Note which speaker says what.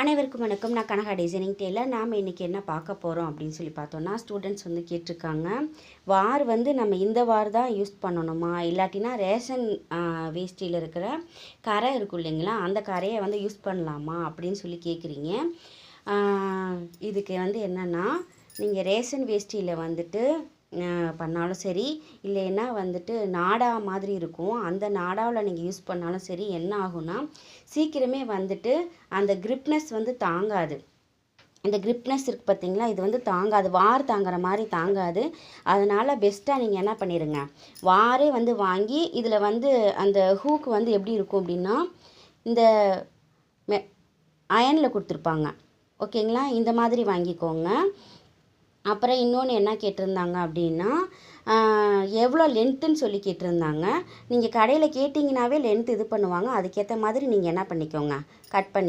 Speaker 1: அனைவருக்கும் வணக்கம். நான் கனகா டிசைனிங் டேலர் நாம் இன்றைக்கி என்ன பார்க்க போகிறோம் அப்படின்னு சொல்லி பார்த்தோன்னா ஸ்டூடெண்ட்ஸ் வந்து கேட்டிருக்காங்க. வார் வந்து நம்ம இந்த வார் தான் யூஸ் பண்ணணுமா? இல்லாட்டினா ரேஷன் வேஷ்டியில் இருக்கிற கரை இருக்கும் இல்லைங்களா? அந்த கரையை வந்து யூஸ் பண்ணலாமா? அப்படின்னு சொல்லி கேட்குறீங்க இதுக்கு வந்து என்னென்னா நீங்கள் ரேஷன் வேஷ்டியில் வந்துட்டு பண்ணாலும் சரி இல்லைன்னா வந்துட்டு நாடா மாதிரி இருக்கும். அந்த நாடாவில் நீங்கள் யூஸ் பண்ணாலும் சரி என்ன ஆகும்னா சீக்கிரமே வந்துட்டு அந்த கிரிப்னஸ் வந்து தாங்காது. இந்த கிரிப்னஸ் இருக்குது பார்த்தீங்களா இது வந்து தாங்காது. வார் தாங்குற மாதிரி தாங்காது. அதனால் பெஸ்ட்டாக நீங்கள் என்ன பண்ணிடுங்க வாரே வந்து வாங்கி இதில் வந்து அந்த ஹூக் வந்து எப்படி இருக்கும் அப்படின்னா இந்த மெ அயனில் கொடுத்துருப்பாங்க. ஓகேங்களா இந்த மாதிரி வாங்கிக்கோங்க. அப்புறம் இன்னொன்று என்ன கேட்டிருந்தாங்க அப்படின்னா எவ்வளோ லென்த்துன்னு சொல்லி கேட்டிருந்தாங்க. நீங்கள் கடையில் கேட்டிங்கனாவே லென்த் இது பண்ணுவாங்க. அதுக்கேற்ற மாதிரி நீங்கள் என்ன பண்ணிக்கோங்க. கட் பண்ணி